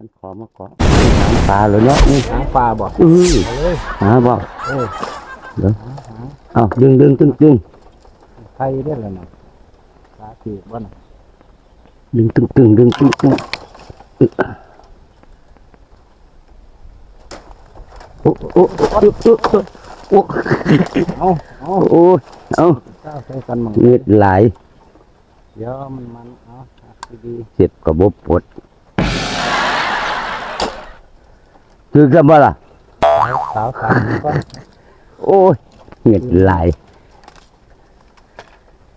มันขอมาเกาะหางปลาเลยเนาะนี่หางปลาบ่อื้อเอาเลยหาบ่เออเดี๋ยวหางหางเอาดึงดึงตึงตึงไทยได้แล้วนะปลาตีบ่น่ะดึงตึงตึงดึงตึงตึงอึ๊ะโอ้โอ้โอ้โอ้โอ้เอาเอาโอ้เอาเจ้าใช้กันมั่งเงือดไหลเดี๋ยวมันมันเอาหักดีเจ็บกระบบปวด คือกันบ่ล่ะๆสาวสาวสามก็โอ้ยเงือดไหล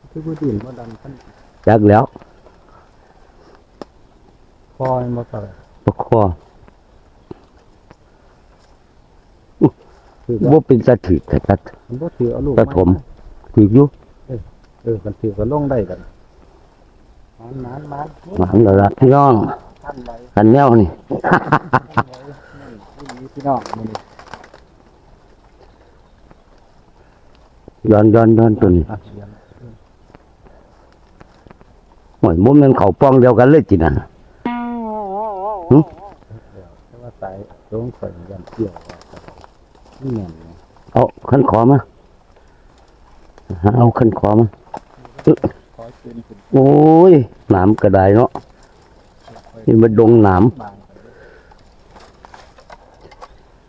คือผู้ดินบ่ดันขั้นจักแล้วคอมันบ่เท่าไหร่ประคอคือบ่เป็นสะถือแต่ตัดมันบ่ถือเอาลูกปฐมถืออยู่เออกันถือก็ลงได้กันมันมันมันหวังแล้วล่ะพี่น้องท่านไว้กันแนวนี่นี่ นี่พี่น้องมื้อนี้ย้อนย้อนย้อนตัวนี้หอยมุมนั้นเขาป้องเดียวกันเลยจินะหึแต่ว่าสายลงข่ยยันเกี่ยวนี่แม่นเอาขันขอมาเอาขันขอมาโอ้ยหนามกระไดเนาะนี่มันดงหนาม บางไป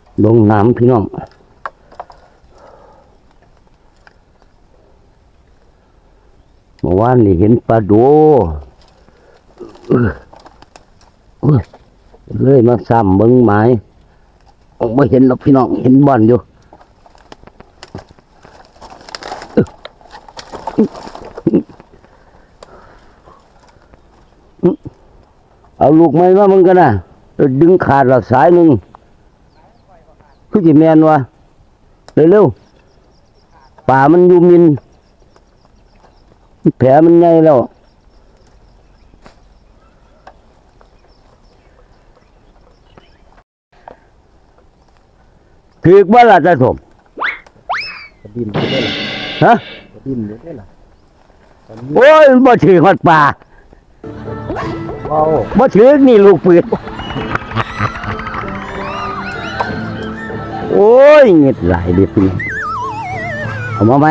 เลงนามพี่น้องเมื่อวานนี่เห็นปลาดเออเอ้ยเลยมาซ้ำเบิ้งไม้ออกมาเห็นหรอกพี่น้องเห็นบอนอยู่เอาลูกไม้มามึงกันนะดึงขาดละสายหนึ่ง คือจิแมนวะเร็วๆป่ามันอยู่มิน แผลมันใหญ่แล้วถือกว่าล่ะจะถมกระดินไปได้ล่ะฮะกระดินไปได้ล่ะตอนนี้โอ้ยมันบ่ถือกฮอดป่าเว้าบ่ถือกนี่ลูกปืน ยเงียดหลายเด็ดพี่น้องเอามาไหม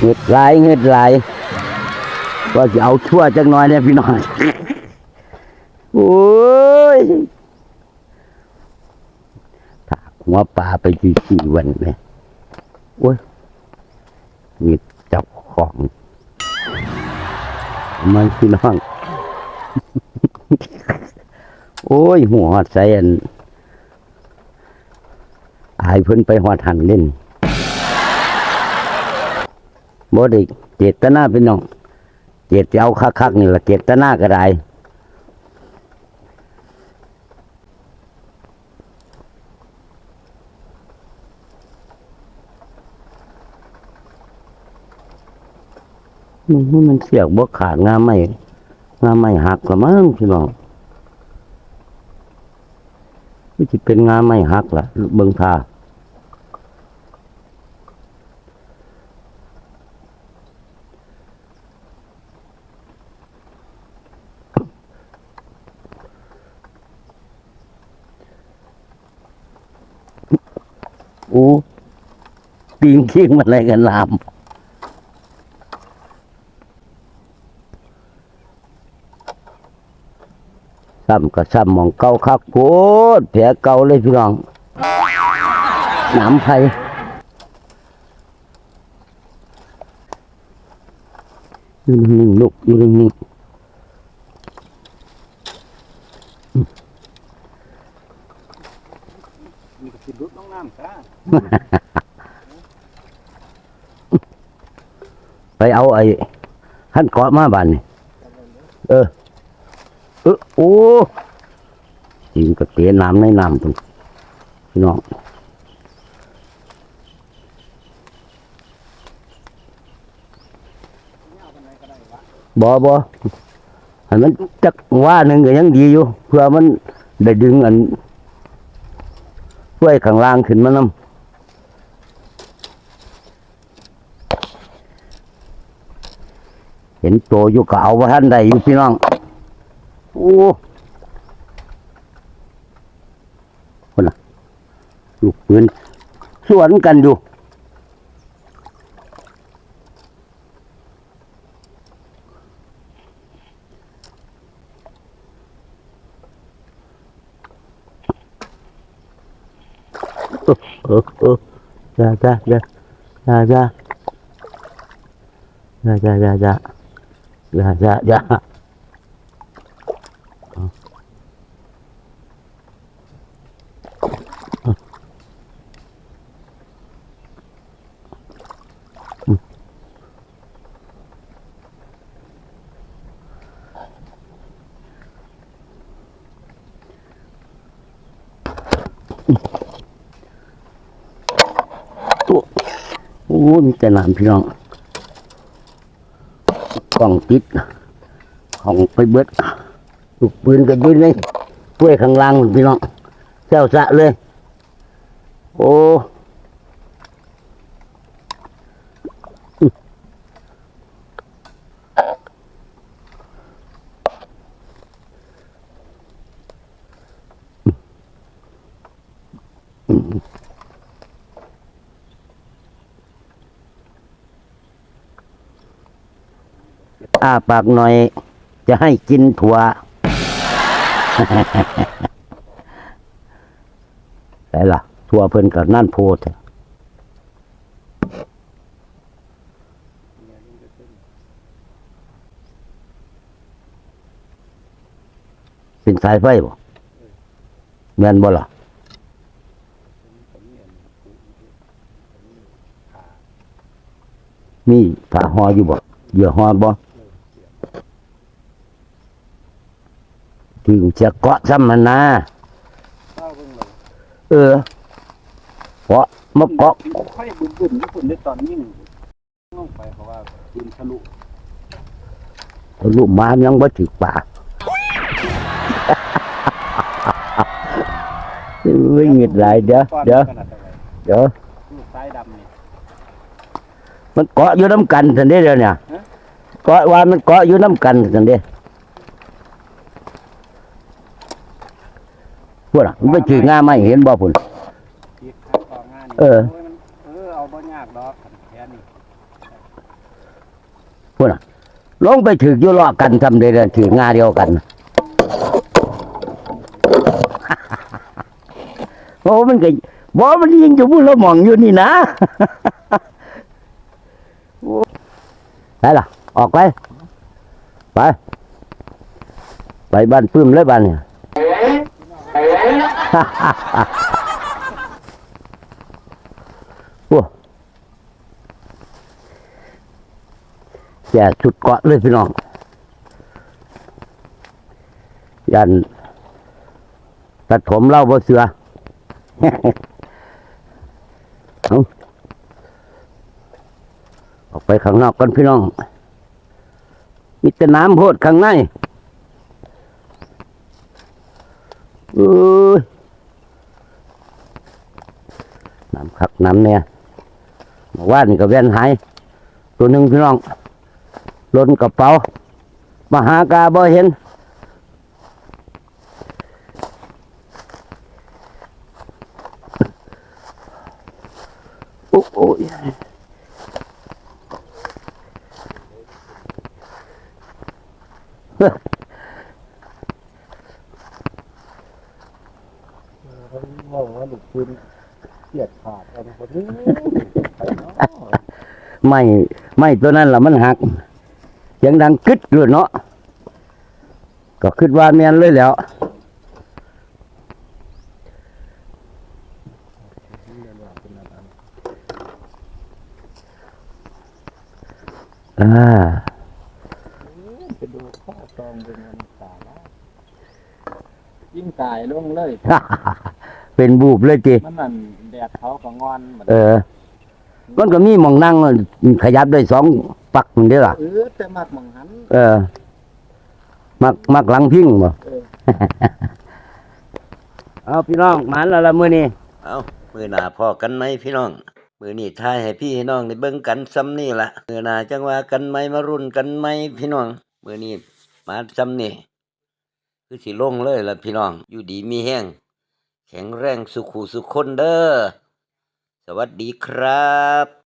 เงียดหลายเงียดหลายว่าจะเอาชั่วจักน่อยเนี่ยพี่น้องโอ้ยถากหัวปลาไปสี่สี่วันเลยโอ้ยเงียดจับของเอามันพี่น้อง โอ้ยหัวใส่อัน อายเพิ่นไปหอดหันเล่นบ่ได้เจตนาพี่น้อง เจตเอาคักๆนี่ละเจตนาก็ได้มันมันเสียกบ่ขาดงามไม่งามไม่หักละมั้งพี่น้องนี่จะเป็นงามไม่หักล่ะเบิ่งท่า อ้ปิงเคียงมันอะไรกันลามซ้ำก็ซ้ำมองเก่าคักโพดแผลเก่าเลยพี่น้องหนามไผ่อยู่นิ่งๆลูกอยู่นิ่งกระสิรุดน้องน้ำจ้า ๆ ไปเอาไอ้ขั้นเกาะมาบานนี่เออ เออโอ้ยิงกระเตะน้ำในน้ำพุ่นพี่น้องบอบอให้มันจักว่าหนึ่งก็ยังดีอยู่ เพื่อมันได้ดึงอันช่วยข้างล่างขึ้นมานำ เห็นตัวอยู่ก็เอาไว้ท่านใดอยู่พี่น้องโอ้คนน่ะลูกปืนสวนกันอยู่เออเออจ้าจ้าจ้าจ้าจ้าจ้าจ้าจ้า อย่าอย่าอย่ตัวโอ้มีแต่หลานพี่น้อง องติดของไปเบิดลูกปืนก็ยืนเลยป่วยข้างล่างพี่น้องแซวสะเลย โอ้ อ้าปากหน่อย จะให้กินถั่วใช่ล่ะ ถั่วเพิ่นกับนั่นโพดเป็นสายไฟบ่แม่นบ่ล่ะมีผ้าห่ออยู่บ่เหยื่อห่อบ่ ถึงจะเกาะซ้ำมันนะข้าวเบิ่งเลยเออเพราะมาเกาะไฟบึ้มๆญี่ปุ่นได้ตอนยิ่งลงไปเพราะว่าปืนทะลุลูกหมายังบ่ถึกปากเอ้ยหงิดหลายเดี๋ยวก้อนเดี๋ยวขนาดเท่าไหร่เดี๋ยวลูกซ้ายดำนี่มันเกาะอยู่น้ำกันสันเด้เดี๋ยวเนี่ยฮะเกาะว่ามันเกาะอยู่น้ำกันสันเด้พว กน่ะมันไปถืองาไม่เห็นบ่พุ่นคิดครับต่องานนี่เออ โยมันเออเอาบ่ยากดอกแค่นี้พวกน่ะ ลงไปถืออยู่ล้อกันทำเด้อถืองาเดียวกัน โอ้มันก็บ่มันยิงอยู่พุ่นละหมองอยู่นี่นะ โอ้ไปล่ะ ออกไป ไป ไปบ้านปื้มเลยบ้านเนี่ย โอ้แก่สุดเกาะเลยพี่น้อง ยันตัดถมเล่าบ่เสืออออกไปข้างนอกกันพี่น้อง มีแต่น้ำโพดข้างในเอ้ย น้ำคักน้ำเนี่ยบอกว่านี่ก็แว่นหายตัวหนึ่งพี่น้องล้นกระเป๋ามาหากาบ่เห็นโอ้โอ้ยเขามองว่าลู กปืนเสียดขาดกันคนนี้ไปเนาะไม่ไม่ตัวนั้นละมันหักเสียงดังกึดเลยเนาะก็คิดว่าแมนเลยแหล้วอ่าไปดูข้อตองเป็นมันตาละยิ่งตายลงเลย เป็นบูบเลยจีมันนั่นแดดเขาก็งอนเหมือนเออ มันก็มีหมองนั่งขยับได้สองปักมันเด้อล่ะเออแต่มักหมองหันเออ มักมักหลังพิงบ่เออเอาพี่น้องหมันและละมือนี้เอามือหน้าพอกันไหมพี่น้อง มือนี้ทายให้พี่ให้น้องได้เบิ่งกันซ้ำนี่ละมือหน้าจังว่ากันไหมมารุ่นกันไหมพี่น้อง มือนี้มาซ้ำนี่คือสิลงเลยละพี่น้อง อยู่ดีมีแห้ง แข็งแรงสุขุสุขคนเด้อ สวัสดีครับ